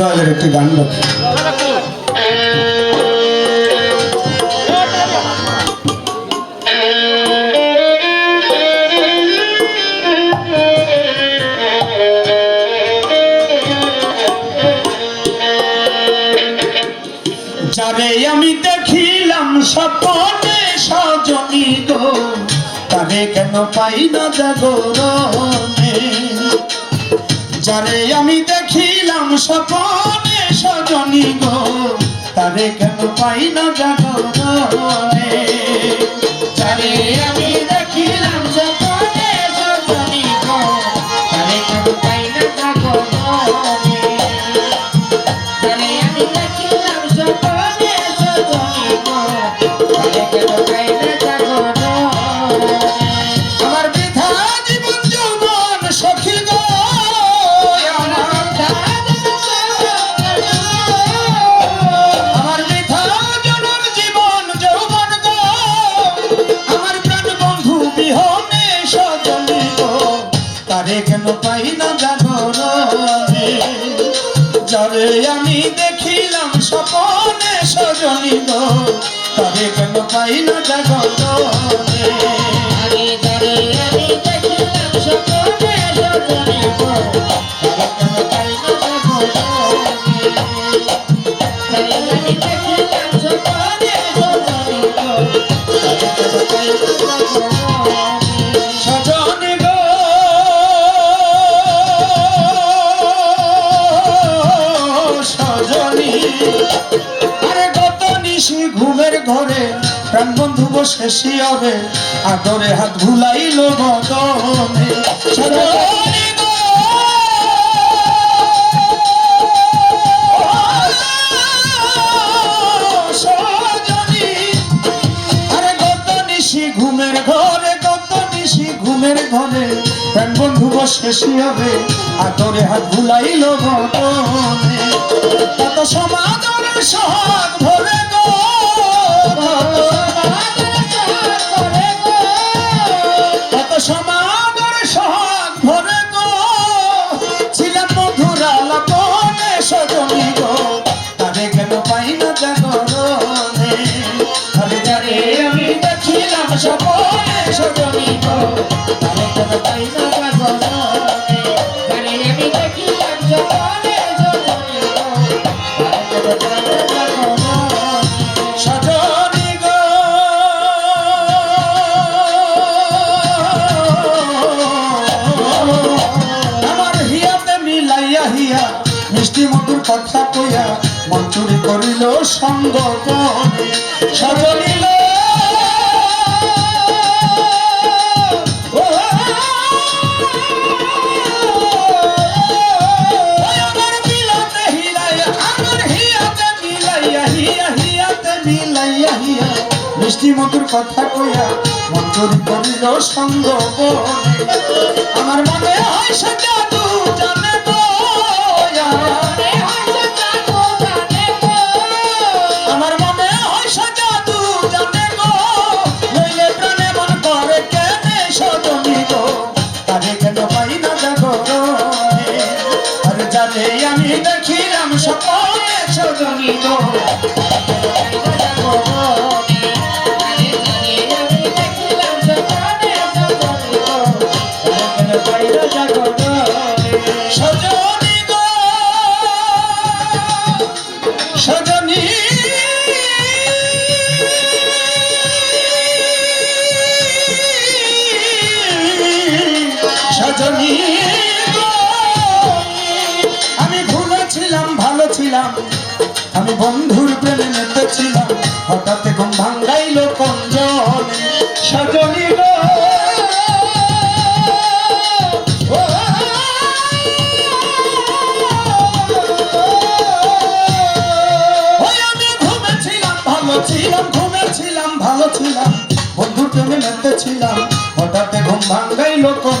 দলের একটি গান যারে আমি দেখিলাম স্বপ্নে সজনী গো তারে কেন পাই না জাগরণে? যারে আমি দেখিলাম সপনে সজনী গো। তারে কেন পাই না জাগরণে যারে আমি দেখিলাম স্বপ্নে তারে কেন পাই না জাগর যারে আমি দেখিলাম সপনে সজনী গো, তারে কেন পাই না জাগর আমি দেখিলাম সপনে সজনী আরে গত নিশি ঘুমের ঘরে, প্রাণ বন্ধু বসে শিয়রে, আদরে হাত ভুলাইল বদনে। ঘরে, গত নিশি ঘুমের ঘরে বন্ধু বসে শিয়রে, আদরে হাত ভুলাইল বদনে। কত সমাদরের সহাগ ভরে গো। কত সমাদরের সহাগ ভরে গো। ছিলাম মধুরা লাপনে সজনী গো। তারে কেন পাই না জাগরণে? আরে যারে আমি দেখিলাম মিলাইয়া, হিয়া, হিয়াতে মিলাইয়া, হিয়া। মিষ্টি মধুর কথা কইয়া মঞ্জুরি করিল সঙ্গ। আমার মনে হয় সে আমার মনে হয় জাদু জানে গো। নইলে প্রাণে মন করে কেনে সজনী গো তারে কেন পাই না জাগরণে আরে জানে আমি দেখিলাম সকলে সজনী গো বন্ধুর প্রেমে মেতেছিলাম হঠাৎ ঘুম ভাঙ্গাইল ভালো ছিলাম, ঘুমেছিলাম, ভালো ছিলাম। বন্ধুর প্রেমে মেতেছিলাম হঠাৎ ঘুম ভাঙ্গাইল এখন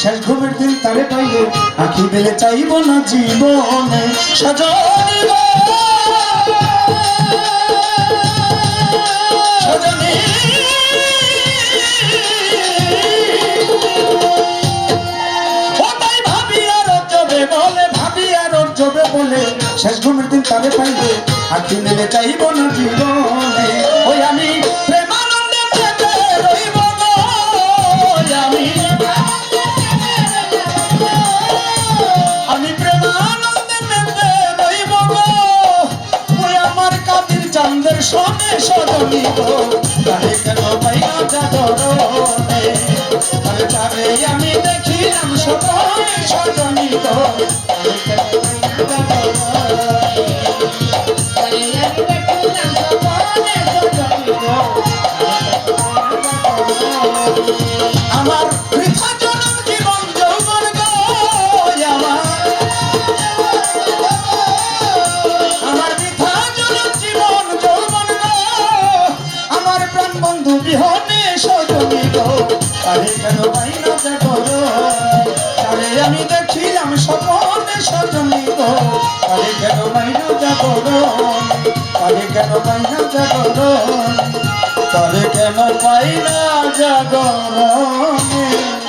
শেষ ঘুমের দিন তারে পাইলে আঁখি দিলে চাইব না জীবনে। আর বলে আর শেষ ঘুমের দিন তারে পাইলে আঁখি দিলে চাইব না জীবনে। ওই আমি সজনী গো তারে কেন পাইয়া আমি দেখিলাম সবাই। গো আরে কেন পাই না দেখো আরে আমি দেখিলাম স্বপনে সজনী গো আরে কেন পাই না দেখো আরে কেন পাই না দেখো তারে কেন পাই না জাগরণ